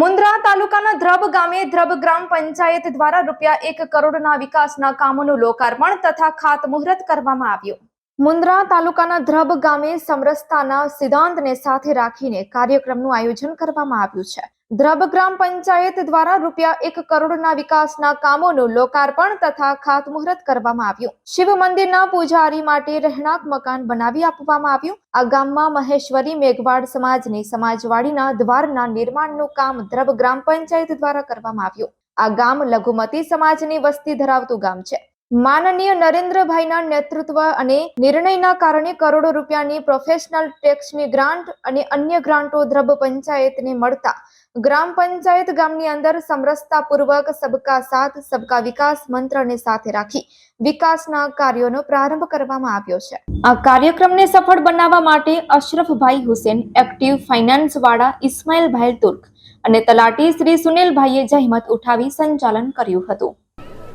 મુન્દ્રા તાલુકાના ધ્રબ ગામે ધ્રબ ગ્રામ પંચાયત દ્વારા રૂપિયા એક કરોડના વિકાસના કામોનું લોકાર્પણ તથા ખાતમુહૂર્ત કરવામાં આવ્યું. મુન્દ્રા તાલુકાના ધ્રબ ગામે સમરસતાના સિદ્ધાંતને સાથે રાખીને કાર્યક્રમનું આયોજન કરવામાં આવ્યું છે. ધ્રબ ગ્રામ પંચાયત દ્વારા રૂપિયા એક કરોડના વિકાસના કામોનું લોકાર્પણ તથા ખાતમુહૂર્ત કરવામાં આવ્યું. શિવ મંદિરના પૂજારી માટે રહેણાંક મકાન બનાવી આપવામાં આવ્યું. આ ગામમાં મહેશ્વરી મેઘવાડ સમાજની સમાજવાડીના દ્વારના નિર્માણનું કામ ધ્રબ ગ્રામ પંચાયત દ્વારા કરવામાં આવ્યું. આ ગામ લઘુમતી સમાજની વસ્તી ધરાવતું ગામ છે. માનનીય નરેન્દ્રભાઈના નેતૃત્વ અને નિર્ણયના કારણે કરોડો રૂપિયાની પ્રોફેશનલ ટેક્સની ગ્રાન્ટ અને અન્ય ગ્રાન્ટો ધ્રબ પંચાયતને મળતા. ગ્રામ પંચાયત ગામની અંદર સમરસતાપૂર્વક સબકા સાથ, સબકા વિકાસ મંત્રને સાથે રાખી વિકાસના કાર્યોનો પ્રારંભ કરવામાં આવ્યો છે. આ કાર્યક્રમને સફળ બનાવવા માટે અશરફભાઈ હુસેન એક્ટિવ ફાઇનાન્સ વાળા ઇસ્માઇલભાઈ તુર્ક અને તલાટી શ્રી સુનિલભાઈએ જહેમત ઉઠાવી સંચાલન કર્યું હતું.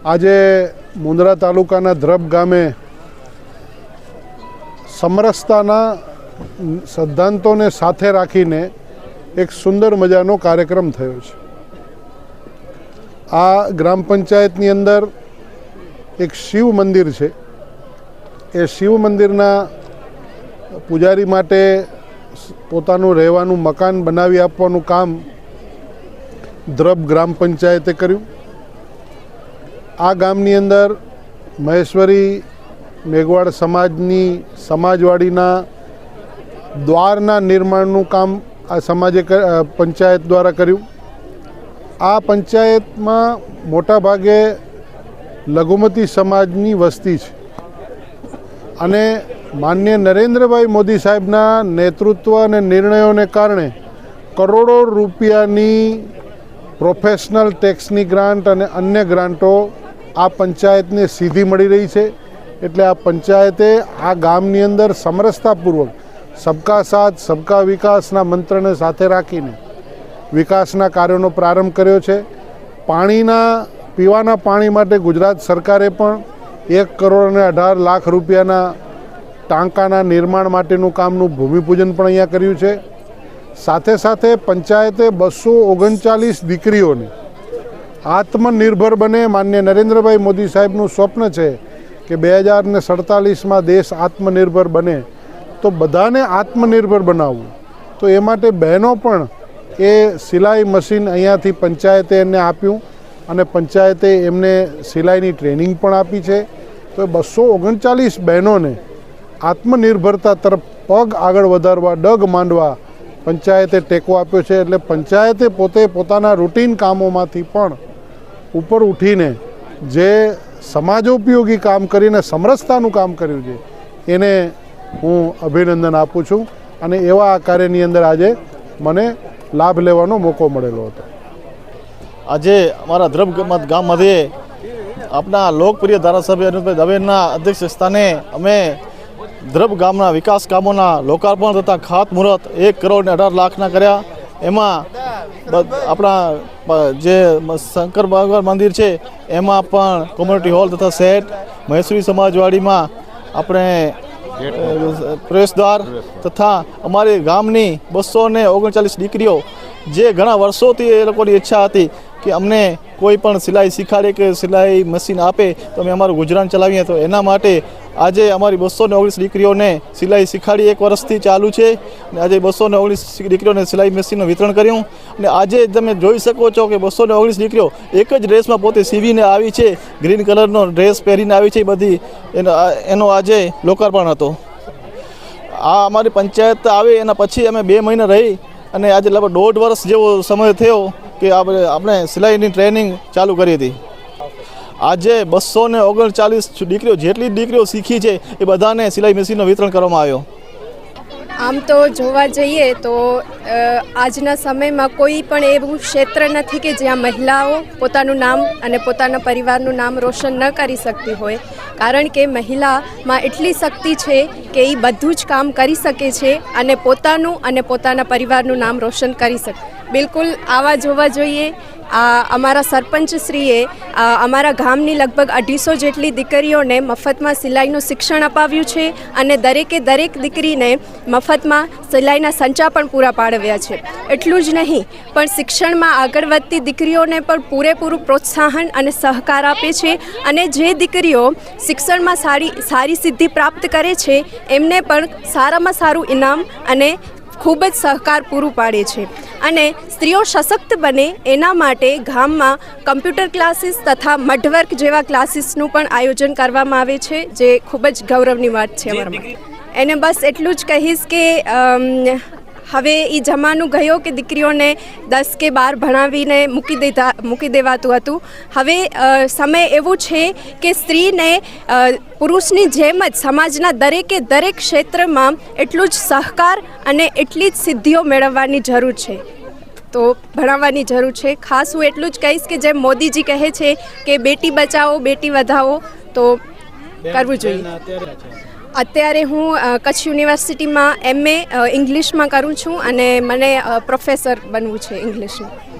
આજે મુંદ્રા તાલુકાના ધ્રબ ગામે સમરસતાના સિદ્ધાંતોને સાથે રાખીને એક સુંદર મજાનો કાર્યક્રમ થયો છે. આ ગ્રામ પંચાયતની અંદર એક શિવ મંદિર છે. એ શિવ મંદિરના પૂજારી માટે પોતાનું રહેવાનું મકાન બનાવી આપવાનું કામ ધ્રબ ગ્રામ પંચાયતે કર્યું. આ ગામની અંદર મહેશ્વરી મેઘવાડ સમાજની સમાજવાડીના દ્વારના નિર્માણનું કામ આ સમાજે પંચાયત દ્વારા કર્યું. આ પંચાયતમાં મોટા ભાગે લઘુમતી સમાજની વસ્તી છે. અને માન્ય નરેન્દ્રભાઈ મોદી સાહેબના નેતૃત્વ અને નિર્ણયોને કારણે કરોડો રૂપિયાની પ્રોફેશનલ ટેક્સની ગ્રાન્ટ અને અન્ય ગ્રાન્ટો આ પંચાયતને સીધી મળી રહી છે. એટલે આ પંચાયતે આ ગામની અંદર સમરસતાપૂર્વક સબકા સાથ, સબકા વિકાસના મંત્રને સાથે રાખીને વિકાસના કાર્યોનો પ્રારંભ કર્યો છે. પાણીના, પીવાના પાણી માટે ગુજરાત સરકારે પણ એક કરોડ અને અઢાર લાખ રૂપિયાના ટાંકાના નિર્માણ માટેનું કામનું ભૂમિપૂજન પણ અહીંયા કર્યું છે. સાથે સાથે પંચાયતે બસો ઓગણચાલીસ દીકરીઓને આત્મનિર્ભર બને. માન્ય નરેન્દ્રભાઈ મોદી સાહેબનું સ્વપ્ન છે કે બે હજારને સડતાલીસમાં દેશ આત્મનિર્ભર બને. તો બધાને આત્મનિર્ભર બનાવવું. તો એ માટે બહેનો પણ એ સિલાઈ મશીન અહીંયાથી પંચાયતે એમને આપ્યું અને પંચાયતે એમને સિલાઈની ટ્રેનિંગ પણ આપી છે. તો બસો ઓગણચાલીસ બહેનોને આત્મનિર્ભરતા તરફ પગ આગળ વધારવા, ડગ માંડવા પંચાયતે ટેકો આપ્યો છે. એટલે પંચાયતે પોતે પોતાના રૂટીન કામોમાંથી પણ ઉપર ઉઠીને જે સમાજોપયોગી કામ કરીને સમરસતાનું કામ કર્યું છે, એને હું અભિનંદન આપું છું અને એવા આ કાર્યની અંદર આજે મને લાભ લેવાનો મોકો મળેલો હતો. આજે અમારા ધ્રબ ગામ- ગામમાંથી આપણા લોકપ્રિય ધારાસભ્ય અનિલભાઈ દવેના અધ્યક્ષ સ્થાને અમે ધ્રબ ગામના વિકાસ કામોના લોકાર્પણ તથા ખાતમુહૂર્ત એક કરોડ અઢાર લાખના કર્યા. એમાં આપણા જે શંકર ભગવાન મંદિર છે, એમાં પણ કોમ્યુનિટી હોલ તથા સેટ મહેશ્વરી સમાજવાડીમાં આપણે પ્રવેશદ્વાર તથા અમારી ગામની બસો ને ઓગણચાલીસ દીકરીઓ, જે ઘણા વર્ષોથી એ લોકોની ઈચ્છા હતી કે અમને કોઈ પણ સિલાઈ શીખાડે કે સિલાઈ મશીન આપે, તો અમે અમારું ગુજરાન ચલાવીએ. તો એના માટે આજે અમારી બસો ને ઓગણીસ દીકરીઓને સિલાઈ શીખાડી એક વર્ષથી ચાલુ છે. અને આજે બસો ને ઓગણીસ દીકરીઓને સિલાઈ મશીનનું વિતરણ કર્યું. અને આજે તમે જોઈ શકો છો કે બસો ને ઓગણીસ દીકરીઓ એક જ ડ્રેસમાં પોતે સીવીને આવી છે. ગ્રીન કલરનો ડ્રેસ પહેરીને આવી છે બધી. એનો એનો આજે લોકાર્પણ હતો. આ અમારી પંચાયત આવી એના પછી અમે બે મહિના રહી અને આજે લગભગ દોઢ વર્ષ જેવો સમય થયો. કે આપણે સિલાઈની ટ્રેનિંગ ચાલુ કરી હતી. આજે બસો ને ઓગણચાલીસ દીકરીઓ જેટલી દીકરીઓ શીખી છે એ બધાને સિલાઈ મશીનનું વિતરણ કરવામાં આવ્યો. આમ તો જોવા જઈએ તો આજના સમયમાં કોઈ પણ એવું ક્ષેત્ર નથી કે જ્યાં મહિલાઓ પોતાનું નામ અને પોતાના પરિવારનું નામ રોશન ન કરી શકતી હોય. કારણ કે મહિલામાં એટલી શક્તિ છે કે એ બધું જ કામ કરી શકે છે અને પોતાનું અને પોતાના પરિવારનું નામ રોશન કરી શકે. બિલકુલ આવા જોવા જોઈએ અમારા સરપંચશ્રીએ અમારા ગામની લગભગ અઢીસો જેટલી દીકરીઓને મફતમાં સિલાઈનું શિક્ષણ અપાવ્યું છે અને દરેકે દરેક દીકરીને મફતમાં સિલાઈના સંચા પણ પૂરા પાડવ્યા છે. એટલું જ નહીં, પણ શિક્ષણમાં આગળ વધતી દીકરીઓને પણ પૂરેપૂરું પ્રોત્સાહન અને સહકાર આપે છે અને જે દીકરીઓ શિક્ષણમાં સારી સારી સિદ્ધિ પ્રાપ્ત કરે છે, એમને પણ સારામાં સારું ઇનામ અને ખૂબ જ સહકાર પૂરું પાડે છે. અને સ્ત્રીઓ સશક્ત બને એના માટે ગામમાં કમ્પ્યુટર ક્લાસીસ તથા મઢવર્ક જેવા ક્લાસીસનું પણ આયોજન કરવામાં આવે છે જે ખૂબ જ ગૌરવની વાત છે અમારા માટે એને બસ એટલું જ કહીશ કે હવે એ જમાનું ગયો કે દીકરીઓને દસ કે બાર ભણાવીને મૂકી દેતા મૂકી દેવાતું હતું. હવે સમય એવું છે કે સ્ત્રીને પુરુષની જેમ જ સમાજના દરેકે દરેક ક્ષેત્રમાં એટલું જ સહકાર અને એટલી જ સિદ્ધિઓ મેળવવાની જરૂર છે. તો ભણાવવાની જરૂર છે. ખાસ હું એટલું જ કહીશ કે જેમ મોદીજી કહે છે કે બેટી બચાવો બેટી વધાવો તો કરવું જોઈએ. અત્યારે હું કચ્છ યુનિવર્સિટીમાં એમએ ઇંગ્લિશમાં કરું છું અને મને પ્રોફેસર બનવું છે ઇંગ્લિશનું